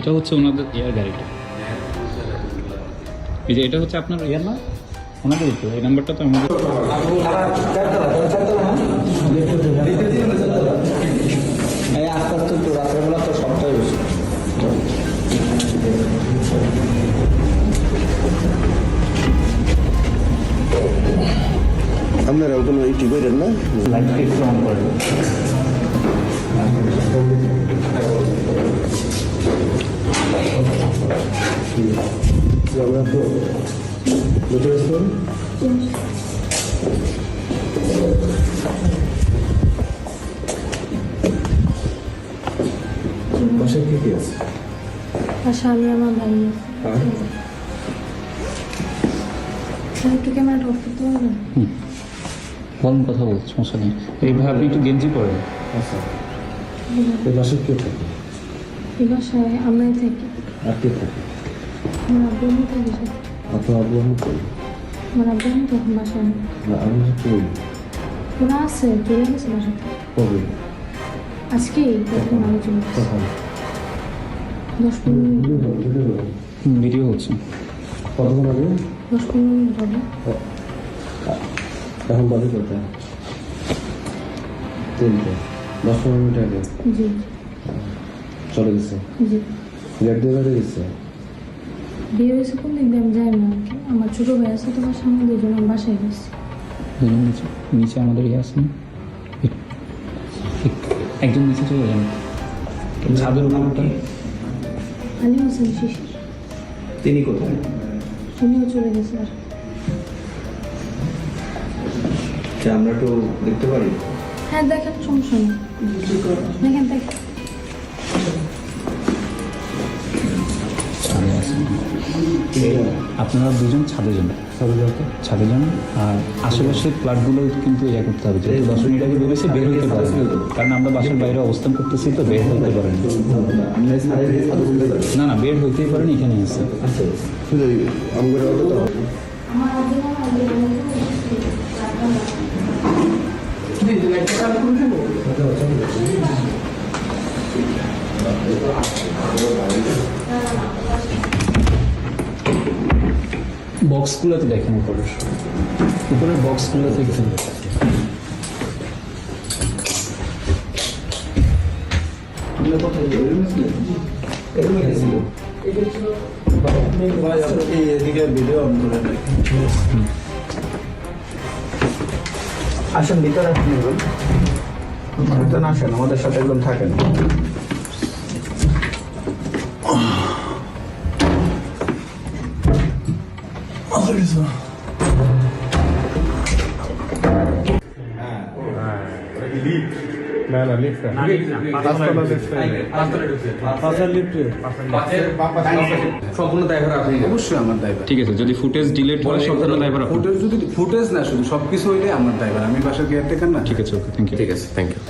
এটা হচ্ছে ওনাদের এয়ার গাড়িটা। এই যে এটা হচ্ছে আপনার এয়ার না? ওনাদের তো এই নাম্বারটা তো আমাদের আস্তে আস্তে তো রাত্রেবেলা তো সবটাই বেশি আপনারা কোনো ইটি করেন না? লাইটটা একটু অন বাসায় কি কি আছে আর স্বামী আমার ভাই আর স্যার একটু ক্যামেরাটা অফ করতে পারবেন বলুন কথা বলছি সমস্যা নেই। এইভাবে আপনি একটু গেঞ্জি পরেন। আচ্ছা এই বাসায় কে থাকে এই বাসায় আমরাই থাকি। আর কে থাকে আবু আমি কই আমার আব্বু আমি তখন বাসায় নেই না আমি যে কই ওরা আছে চলে গেছে বাসাতে কবে? আজকেই প্রথম আমি চলে গেছি কখন? দশ পনেরো ভিডিও হচ্ছে। কতক্ষণ আগে? দশ পনেরো মিনিট হবে। এখন বাজে তিনটে। দশ পনেরো মিনিট আগে? জি। চলে গেছে। জি। গেট দিয়ে বেড়ে গেছে বিয়ে হয়েছে কোন দিক দিয়ে আমি যাই না আমার ছোটো ভাই আছে তো বাসার মধ্যে এই জন্য বাসায় গেছি। দুজন নিচে নিচে আমাদের ইয়ে আছে একজন নিচে চলে যান। ছাদের উপরটা আলী হোসেন শিশির তিনি কোথায়? উনিও চলে গেছে আর আচ্ছা আমরা একটু দেখতে পারি। হ্যাঁ দেখেন সমস্যা নেই। আপনারা দুজন ছাদে যান। ছাদে যান। আর আশেপাশের ফ্ল্যাটগুলো কিন্তু ইয়ে করতে হবে। যেহেতু মিনিট আগে বেরোছে বের হইতে পারে কারণ আমরা বাসার বাইরে অবস্থান করতেছি তো বের হইতে পারেন। না না, বের হইতেই পারেন, এখানে আছে। আমাদের বক্সগুলোতে দেখেন উপরের উপরের বক্সগুলোতে করে আসেন ভিতরে আসেন। আসেন আমাদের সাথে একদম থাকেন। না না লিফট পাঁচতলা লিফট পাঁচতলা লিফটে সম্পূর্ণ দায়ভার আপনি অবশ্যই আমার দায়ভার ঠিক আছে যদি ফুটেজ ডিলিট হয় সম্পূর্ণ দায়ভার আপনার। ফুটেজ যদি ফুটেজ না শুধু সব কিছু হইলে আমার দায়ভার আমি বাসার কেয়ারটেকার না ঠিক আছে ওকে থ্যাংক ইউ ঠিক আছে থ্যাংক ইউ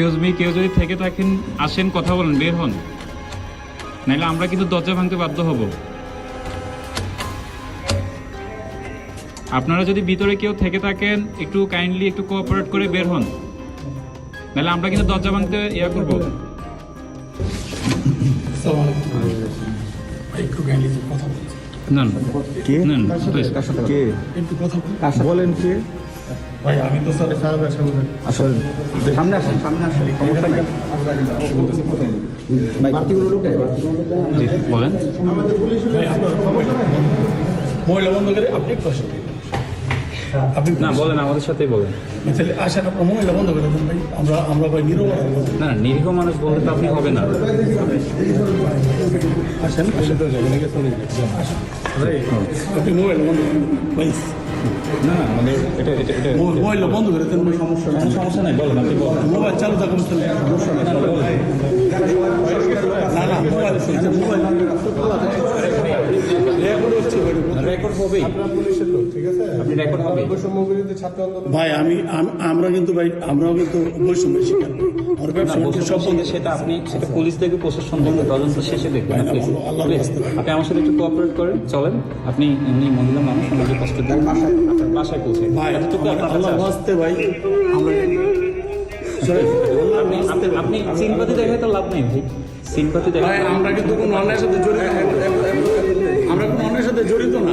এক্সকিউজ মি কেউ যদি থেকে থাকেন আসেন কথা বলেন বের হন। নাহলে আমরা কিন্তু দরজা ভাঙতে বাধ্য হব। আপনারা যদি ভিতরে কেউ থেকে থাকেন একটু কাইন্ডলি একটু কোঅপারেট করে বের হন। নাহলে আমরা কিন্তু দরজা ভাঙতে ইয়া করব। না না কে? না না please। কে বলেন কে আসলে সামনে আসেন। সামনে আসেন বলেন। মহিলা বন্ধ করে আপনি একটু আপনি না বলেন আমাদের সাথেই বলেন। তাহলে আসেন আপনার মহিলা বন্ধ করে দেন ভাই। আমরা আমরা ভাই নিরব না না নিরীহ মানুষ বললে তো আপনি হবে না। আসেন আসেন। তো যাবেন আপনি মোবাইল বন্ধ করেন ভাই না না আমাদের এটা এটা এটা মোবাইল বন্ধ করে দেন ভাই সমস্যা কোনো সমস্যা নাই বলেন আপনি বলেন মোবাইল চালু থাকুন তাহলে না না মোবাইল মোবাইল। রেকর্ড হচ্ছে রেকর্ড হবেই। আপনি রেকর্ড হবেই। ভাই আমি আমরা কিন্তু ভাই আমরাও কিন্তু বৈষম্য শিকার। বন্ধ সেটা আপনি সেটা পুলিশ দেখবে প্রশাসন দেখবে তদন্ত শেষে দেখবেন। আপনি আমার সাথে একটু কোঅপারেট করেন চলেন। আপনি এমনি মহিলা মানুষ আমাকে কষ্ট দেন বাসায় পৌঁছে এতটুকু আপনার কাছে আল্লাহ আসে। বাঁচতে ভাই আমরা আপনি আপনি- সিম্পাতি দেখায় তো লাভ নেই ভাই। সিম্পাতি দেখায় আমরা কিন্তু কোনো অন্যায়ের সাথে জড়িত আমরা কোনো অন্যায়ের সাথে জড়িত না।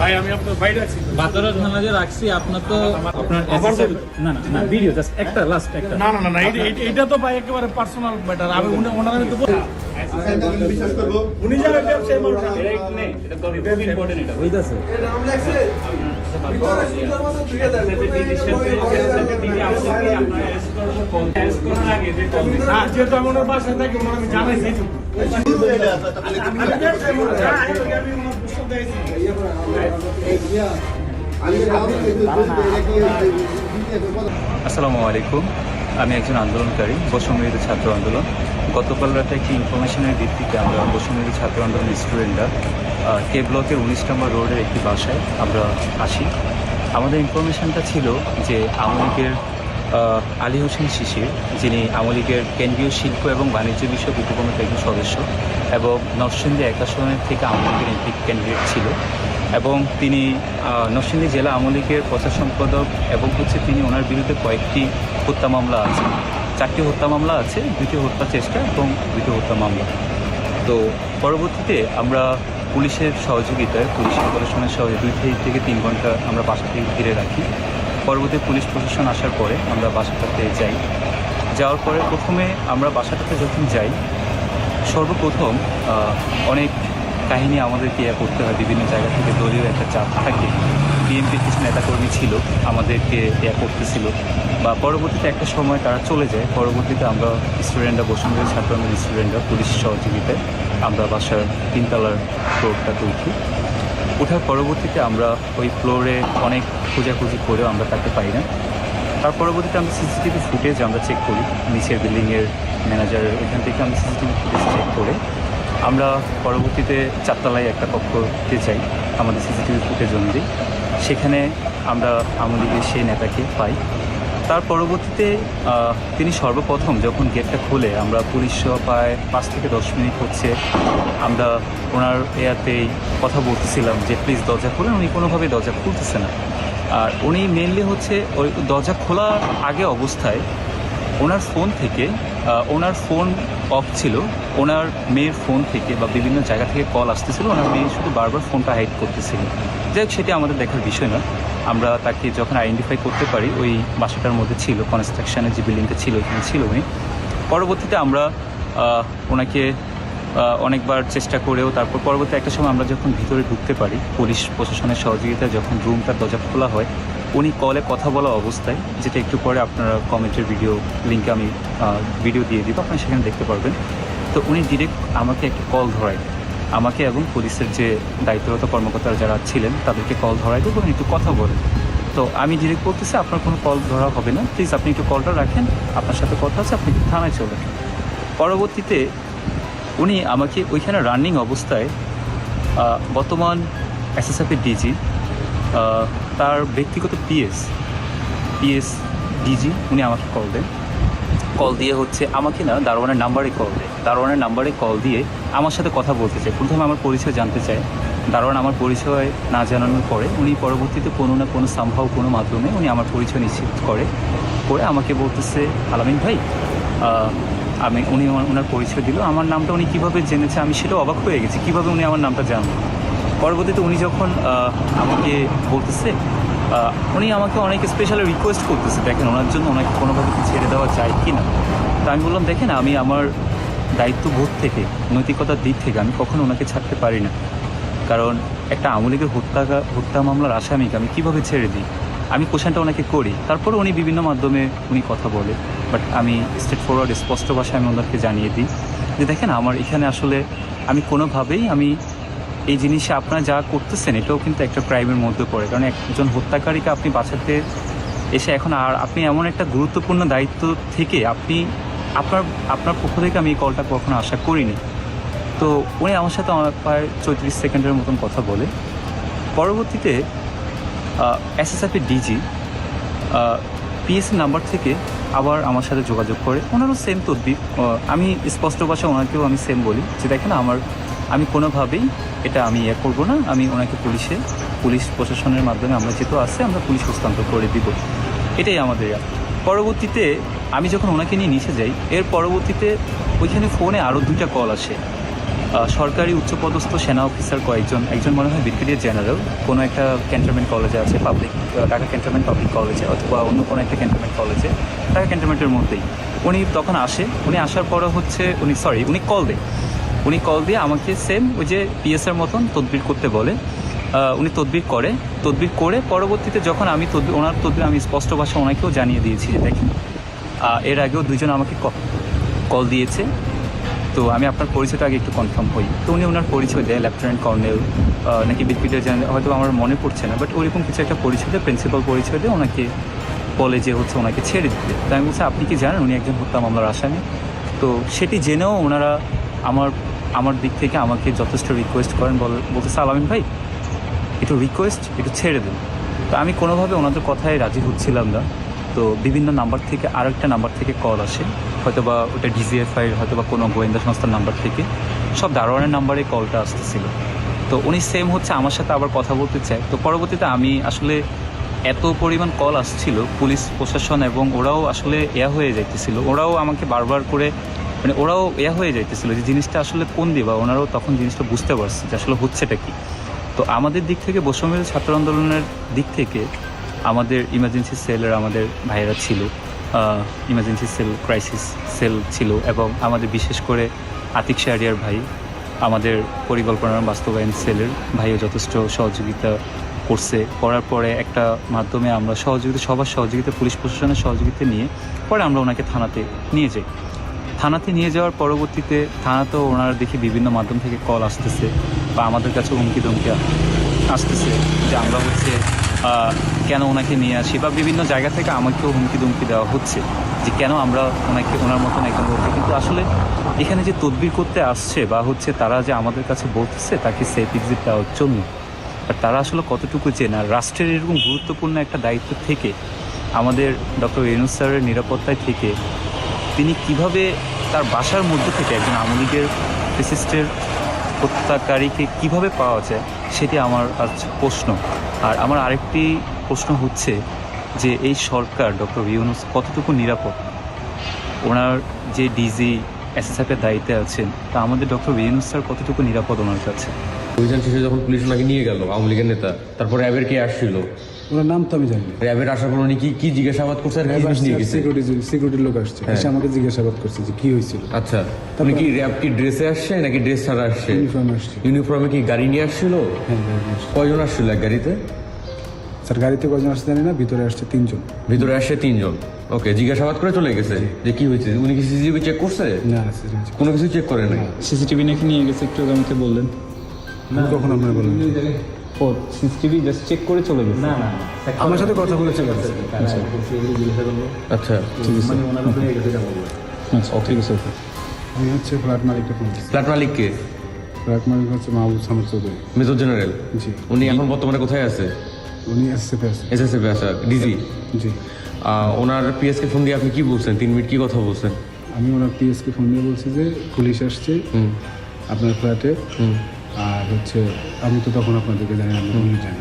ভাই আমি আপনার বাইরে আছি। বাতরা থানা যে রাখছি আপনার তো আপনার না না না ভিডিও জাস্ট একটা লাস্ট একটা। না না এটা- তো ভাই একেবারে পার্সোনাল ম্যাটার আমি ওনার আমি তো বল- উনি যারা ব্যবসায়ী মানুষ আমি- হইতাছে না, যেহেতু আমি ওনার বাসায় থাকি ওনার আমি জানাই সেইটুকু। আমি ব্যবসায়ী মানুষ, আসসালামু আলাইকুম। আমি একজন আন্দোলনকারী বসুমিত ছাত্র আন্দোলন। গতকাল রাতে একটি ইনফরমেশনের ভিত্তিতে আমরা বসুমিত ছাত্র আন্দোলন স্টুডেন্টরা কে ব্লকের উনিশ নম্বর রোডের একটি বাসায় আমরা আসি। আমাদের ইনফরমেশনটা ছিল যে আওয়ামী লীগের আলী হোসেন শিশির, যিনি আওয়ামী লীগের কেন্দ্রীয় শিল্প এবং বাণিজ্য বিষয়ক উপকমিটির একজন সদস্য এবং নরসিংদী এক আসনের থেকে আওয়ামী লীগের এমপি ক্যান্ডিডেট ছিল এবং তিনি নরসিংদী জেলা আওয়ামী লীগের প্রচার সম্পাদক এবং হচ্ছে তিনি ওনার বিরুদ্ধে কয়েকটি হত্যা মামলা আছে। চারটি হত্যা মামলা আছে দুটি হত্যা চেষ্টা এবং দুটি হত্যা মামলা। তো পরবর্তীতে আমরা পুলিশের সহযোগিতায়, পুলিশ অপারেশনের সহজে দুই থেকে তিন ঘণ্টা আমরা বাসা থেকে ঘিরে রাখি। পরবর্তী পুলিশ প্রশাসন আসার পরে আমরা বাসাটাতে যাই। যাওয়ার পরে প্রথমে আমরা বাসাটাতে যখন যাই, সর্বপ্রথম অনেক কাহিনী আমাদেরকে ইয়ে করতে হয়। বিভিন্ন জায়গা থেকে দলীয় একটা চাপ থাকে। বিএনপির কিছু নেতাকর্মী ছিল, আমাদেরকে ইয়ে করতেছিল। বা পরবর্তীতে একটা সময় তারা চলে যায়। পরবর্তীতে আমরা স্টুডেন্টরা বসুন্ধরা ছাত্র স্টুডেন্টরা পুলিশ সহযোগিতায় আমরা বাসার তিনতলার ফ্লোরটাতে উঠি ওঠার পরবর্তীতে আমরা ওই ফ্লোরে অনেক খোঁজাখুঁজি করেও আমরা তাকে পাই না। তার পরবর্তীতে আমরা সিসিটিভি ফুটেজ আমরা চেক করি। নিচের বিল্ডিংয়ের ম্যানেজার ওইখান থেকে আমি সিসিটিভি ফুটেজ চেক করে। আমরা পরবর্তীতে চারতলায় একটা কক্ষতে চাই আমাদের সিসিটিভি ফুটেজ অনুযায়ী। সেখানে আমরা আমাদের সেই নেতাকে পাই। তার পরবর্তীতে তিনি সর্বপ্রথম যখন গেটটা খুলে আমরা পুলিশ প্রায় পাঁচ থেকে দশ মিনিট হচ্ছে আমরা ওনার এয়াতেই কথা বলতেছিলাম যে, প্লিজ দরজা খুলেন। উনি কোনোভাবে দরজা খুলতেছে না। আর উনি মেনলি হচ্ছে ওই দরজা খোলার আগে অবস্থায় ওনার ফোন থেকে ওনার ফোন অফ ছিল, ওনার মেয়ের ফোন থেকে বা বিভিন্ন জায়গা থেকে কল আসতেছিল, ওনার মেয়ে শুধু বারবার ফোনটা হাইড করতেছিল। যাই হোক, সেটি আমাদের দেখার বিষয় না আমরা তাকে যখন আইডেন্টিফাই করতে পারি, ওই বাসাটার মধ্যে ছিল কনস্ট্রাকশানের যে বিল্ডিংটা ছিল ওইখানে ছিল উনি। পরবর্তীতে আমরা ওনাকে অনেকবার চেষ্টা করেও তারপর পরবর্তী একটা সময় আমরা যখন ভিতরে ঢুকতে পারি, পুলিশ প্রশাসনের সহযোগিতায় যখন রুমটার দরজা খোলা হয়, উনি কলে কথা বলা অবস্থায়, যেটা একটু পরে আপনারা কমেন্টের ভিডিও লিঙ্কে আমি ভিডিও দিয়ে দিব, আপনারা সেখানে দেখতে পারবেন। তো উনি ডিরেক্ট আমাকে একটা কল ধরায়। আমাকে এবং পুলিশের যে দায়িত্বরত কর্মকর্তারা যারা ছিলেন, তাদেরকে কল ধরায় দেবো, একটু কথা বলে। তো আমি ডিরেক্ট বলতেছি, আপনার কোনো কল ধরা হবে না। প্লিজ আপনি একটু কলটা রাখেন, আপনার সাথে কথা আছে, আপনি থানায় চলে পরবর্তীতে উনি আমাকে ওইখানে রানিং অবস্থায় বর্তমান এসএসএফের ডিজি তার ব্যক্তিগত পিএস পিএস ডিজি উনি আমাকে কল দেন। কল দিয়ে হচ্ছে আমাকে না দারোয়ানের নাম্বারে কল দেয়। দারোয়ানের নাম্বারে কল দিয়ে আমার সাথে কথা বলতে চায়। প্রথমে আমার পরিচয় জানতে চায়। দারোয়ান আমার পরিচয় না জানানোর পরে উনি পরবর্তীতে কোনো না কোনো সম্ভব কোনো মাধ্যমে উনি আমার পরিচয় নিশ্চিত করে করে আমাকে বলতেছে, আলামিন ভাই আমি, উনি ওনার পরিচয় দিল। আমার নামটা উনি কীভাবে জেনেছে আমি সেটা অবাক হয়ে গেছি। কীভাবে উনি আমার নামটা জানলো? পরবর্তীতে উনি যখন আমাকে বলতেছে উনি আমাকে অনেক স্পেশাল রিকোয়েস্ট করতেছে, দেখেন ওনার জন্য ওনাকে কোনোভাবে কি ছেড়ে দেওয়া যায় কি না তা আমি বললাম, দেখেন, আমি আমার দায়িত্ববোধ থেকে, নৈতিকতার দিক থেকে আমি কখনো ওনাকে ছাড়তে পারি না। কারণ একটা আওয়ামী লীগের হত্যা হত্যা মামলার আসামিকে আমি কীভাবে ছেড়ে দিই? আমি কোশ্চেনটা ওনাকে করি, তারপরে উনি বিভিন্ন মাধ্যমে উনি কথা বলে। বাট আমি স্ট্রেট ফরওয়ার্ড স্পষ্ট ভাষায় আমি ওনাকে জানিয়ে দিই যে, দেখেন, আমার এখানে আসলে আমি কোনোভাবেই আমি এই জিনিসে আপনারা যা করতেছেন এটাও কিন্তু একটা ক্রাইমের মধ্যে পড়ে। কারণ একজন হত্যাকারীকে আপনি বাঁচাতে এসে এখন আর আপনি এমন একটা গুরুত্বপূর্ণ দায়িত্ব থেকে আপনি আপনার আপনার পক্ষ থেকে আমি এই কলটা কখনো আশা করিনি। তো উনি আমার সাথে আমার প্রায় চৌত্রিশ সেকেন্ডের মতন কথা বলে। পরবর্তীতে এসএসএফের ডিজি পিএসসি নাম্বার থেকে আবার আমার সাথে যোগাযোগ করে। ওনারও সেম তদবির আহ, আমি স্পষ্ট ভাষায় ওনাকেও আমি সেম বলি। যে দেখেন আমার আমি কোনোভাবেই এটা আমি ইয়ে করব না। আমি ওনাকে পুলিশে, পুলিশ প্রশাসনের মাধ্যমে আমরা যেহেতু আছে, আমরা পুলিশ হস্তান্তর করে দিব। এটাই আমাদের ইয়া। পরবর্তীতে আমি যখন ওনাকে নিয়ে নিচে যাই, এর পরবর্তীতে ওইখানে ফোনে আরও দুইটা কল আসে। সরকারি উচ্চপদস্থ সেনা অফিসার কয়েকজন, একজন মনে হয় ব্রিগেডিয়ার জেনারেল, কোনো একটা ক্যান্টনমেন্ট কলেজে আছে, পাবলিক ঢাকা ক্যান্টনমেন্ট পাবলিক কলেজে, অথবা অন্য কোনো একটা ক্যান্টনমেন্ট কলেজে, ঢাকা ক্যান্টনমেন্টের মধ্যেই। উনি তখন আসে, উনি আসার পরে হচ্ছে, উনি সরি উনি কল দেয়। উনি কল দিয়ে আমাকে সেম ওই যে পিএসের মতন তদবির করতে বলে। উনি তদবির করে। তদবির করে পরবর্তীতে যখন আমি তদবির ওনার তদবির আমি স্পষ্ট ভাষা ওনাকেও জানিয়ে দিয়েছি যে দেখেন এর আগেও দুজন আমাকে কল দিয়েছে। তো আমি আপনার পরিচয়টা আগে একটু কনফার্ম হই তো উনি ওনার পরিচয় দেয় লেফটেন্যান্ট কর্নেল নাকি ব্রিগেডিয়ার জেনারেল হয়তো আমার মনে পড়ছে না বাট ওইরকম কিছু একটা পরিচয় দেয় প্রিন্সিপাল পরিচয় দেয়, ওনাকে বলে যে হচ্ছে ওনাকে ছেড়ে দিতে। তো আমি বলছি, আপনি কি জানেন উনি একজন হত্যা মামলার আসামি? তো সেটি জেনেও ওনারা আমার আমার দিক থেকে আমাকে যথেষ্ট রিকোয়েস্ট করেন, বল, বলতে সালামিন ভাই, একটু রিকোয়েস্ট একটু ছেড়ে দিন। তো আমি কোনোভাবে ওনাদের কথায় রাজি হচ্ছিলাম না। তো বিভিন্ন নাম্বার থেকে আরেকটা নাম্বার থেকে কল আসে। হয়তো বা ওটা ডিজিএফআই হয়তো বা কোনো গোয়েন্দা সংস্থার নাম্বার থেকে। সব দারোয়ানের নাম্বারে কলটা আসতেছিল। তো উনি সেম হচ্ছে, আমার সাথে আবার কথা বলতে চায়। তো পরবর্তীতে আমি আসলে এত পরিমাণ কল আসছিল, পুলিশ, প্রশাসন এবং ওরাও আসলে এয়া হয়ে যাইতেছিল। ওরাও আমাকে বারবার করে মানে ওরাও এয়া হয়ে যাইতেছিল যে জিনিসটা আসলে কোন দিবা ওনারাও তখন জিনিসটা বুঝতে পারছে যে আসলে হচ্ছেটা কি। তো আমাদের দিক থেকে বৈষম্যের ছাত্র আন্দোলনের দিক থেকে আমাদের ইমার্জেন্সি সেলের আমাদের ভাইয়েরা ছিল ইমার্জেন্সি সেল ক্রাইসিস সেল ছিল এবং আমাদের বিশেষ করে আতিক শাহরিয়ার ভাই, আমাদের পরিকল্পনার বাস্তবায়ন সেলের ভাইও যথেষ্ট সহযোগিতা করছে। করার পরে একটা মাধ্যমে আমরা সহযোগিতা, সবার সহযোগিতা, পুলিশ প্রশাসনের সহযোগিতা নিয়ে পরে আমরা ওনাকে থানাতে নিয়ে যাই। থানাতে নিয়ে যাওয়ার পরবর্তীতে থানাতেও ওনারা দেখি বিভিন্ন মাধ্যম থেকে কল আসতেছে বা আমাদের কাছে হুমকি ধমকি আসতেছে যে আমরা হচ্ছে কেন ওনাকে নিয়ে আসি বা বিভিন্ন জায়গা থেকে আমাকেও হুমকি ধমকি দেওয়া হচ্ছে যে কেন আমরা ওনাকে, ওনার মতন একজন লোককে। কিন্তু আসলে এখানে যে তদবির করতে আসছে বা হচ্ছে তারা যে আমাদের কাছে বলতেছে তাকে সেফ এক্সিট দেওয়ার জন্য। আর তারা আসলে কতটুকু চেনা? রাষ্ট্রের এরকম গুরুত্বপূর্ণ একটা দায়িত্ব থেকে আমাদের ডক্টর রেণু স্যারের নিরাপত্তায় থেকে তিনি কীভাবে তার বাসার মধ্যে থেকে একজন আওয়ামী লীগের ফেসিস্টের হত্যাকারীকে কীভাবে পাওয়া যায়, সেটি আমার আজ প্রশ্ন। আর আমার আরেকটি প্রশ্ন হচ্ছে যে এই সরকার, ডক্টর ইউনুস কতটুকু নিরাপদ? ওনার যে ডিজি এসএসএফের দায়িত্বে আছেন, তা আমাদের ডক্টর ইউনুস স্যার কতটুকু নিরাপদ ওনার কাছে? অভিযান শেষে যখন পুলিশ ওনাকে নিয়ে গেল, আওয়ামী লীগের নেতা, তারপরে র্যাবের কে আসছিল? ওনার নাম তো আমি জানি না। র্যাবের আসার পর উনি কি কি জিজ্ঞাসাবাদ করছে আর কি জিনিস নিয়ে গেছে? সিকিউরিটি সিকিউরিটির লোক আসছে। এসে আমাকে জিজ্ঞাসাবাদ করছে যে কি হয়েছিল। আচ্ছা উনি কি র্যাব কি ড্রেসে আসছে নাকি ড্রেস ছাড়া আসছে? ইউনিফর্ম আসছে। ইউনিফর্মে কি গাড়ি নিয়ে আসছিল? হ্যাঁ। কয়জন আসছিল এক গাড়িতে? স্যার গাড়িতে কজন আসছে জানি না ভিতরে আসছে তিনজন। ভিতরে আসছে তিনজন। ওকে জিজ্ঞাসাবাদ করে চলে গেছে যে কি হয়েছে? উনি কি সিসিটিভি চেক করছে? না কোনো কিছু চেক করে নাই? সিসিটিভি নাকি নিয়ে গেছে একটু আমাকে বললেন। কখন আপনার বলেন ও সিসিটিভি জাস্ট চেক করে চলে গেছে? না না আমার সাথে কথা বলেছে আচ্ছা। আচ্ছা ঠিক আছে। ওকে। আমি হচ্ছে ফ্ল্যাট মালিককে ফোন ফ্ল্যাট মালিক কে? ফ্ল্যাট মালিক হচ্ছে মাহবুব সামর চৌধুরী। Major general? জি। উনি এখন বর্তমানে কোথায় আছে? উনি এসএসএফে আছে। এসএসএফ আছে ডিজি জি। ওনার পিএসকে ফোন দিয়ে আপনি কি বলছেন? তিন মিনিট কি কথা বলছেন? আমি ওনার পিএসকে ফোন দিয়ে বলছি যে পুলিশ আসছে হুম। আপনার ফ্ল্যাটে হুম। আর হচ্ছে আমি তো তখন আপনাদেরকে জানি আমি পুলিশ জানি।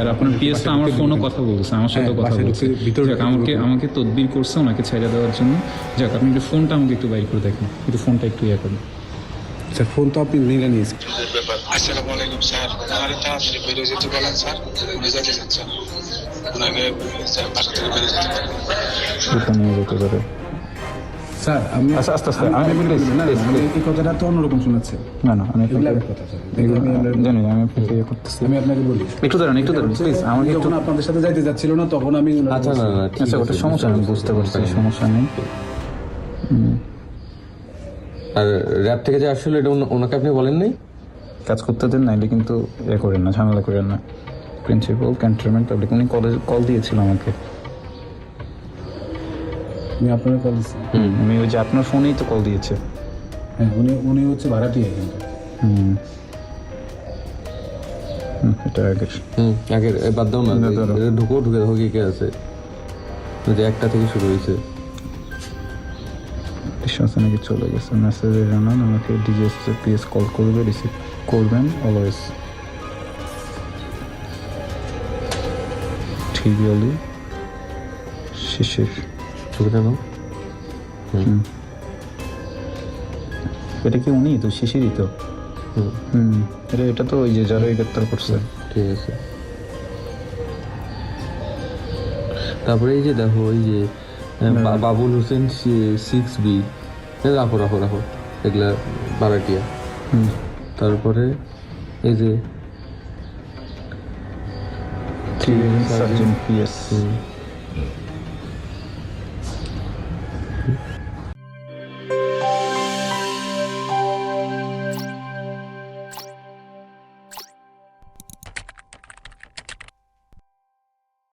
আর আপনার পিএস আমার ফোনও কথা বলছে আমার সাথে হ্যাঁ, কথা বলছে যাক আমাকে আমাকে তদবির করছে ওনাকে ছেড়ে দেওয়ার জন্য। যাক আপনি একটু ফোনটা আমাকে একটু বাইর করে দেখেন। একটু ফোনটা একটু ইয়ে করেন। স্যার ফোন তো আপনি নিলে নিয়েছেন। আসসালামু আলাইকুম স্যার। ওনারে তাড়াতাড়ি বেরিয়ে যেতে বলেন স্যার। উনি যেতে চাচ্ছেন ওনাকে বাসা থেকে বেরিয়ে যেতে বলেন নিয়ে যেতে পারে। স্যার আমি আচ্ছা, আস্তে আস্তে, না, এই কথাটা তো অন্যরকম শোনাচ্ছে। আমি জানি আমি আপনাকে ইয়ে করতেছি। আমি আপনাকে বলি। একটু দাঁড়ান একটু দাঁড়ান প্লিজ একটু আপনাদের সাথে যাইতে যাচ্ছিল না তখন আমি আচ্ছা না না আচ্ছা ওটা সমস্যা নেই। বুঝতে পারছি। সমস্যা নেই। আর থেকে যে আসলে এটা ওনা- ওনাকে আপনি বলেন নাই? কাজ করতে দেন নাইলে কিন্তু এ করেন না ঝামেলা করেন না। প্রিন্সিপাল ক্যান্টনমেন্ট পাবলিক উনি কলেজ কল দিয়েছিল আমাকে। আমি আপনার কল দিচ্ছি আমি ওই যে আপনার ফোনেই তো কল দিয়েছে। হ্যাঁ উনি উনি হচ্ছে ভাড়াটিয়া কিন্তু হুম। এটা আগে হুম আগে এ বাদ দাও না ঢুকো ঢুকে দেখো কি কে আছে। যে একটা থেকে শুরু হয়েছে। বিশ্বাস নাকি? চলে গেছে। মেসেজে জানান আমাকে ডিজিএস পিএস কল করবে রিসিভ করবেন অলওয়েজ ঠিকই শিশির ছবিটা নাও এটা কি উনি? তো শিশিরই তো। হুম। হুম। এটা এটা তো ওই যে যারা গ্রেপ্তার করছে। ঠিক আছে। তারপরে এই যে দেখো ওই যে বাবুল হোসেন সিক্স বি রাখো রাখো রাখো। এগুলা বারাটিয়া। হুম। তারপরে এই যে থ্রি সার্জেন্ট পিএস হুম,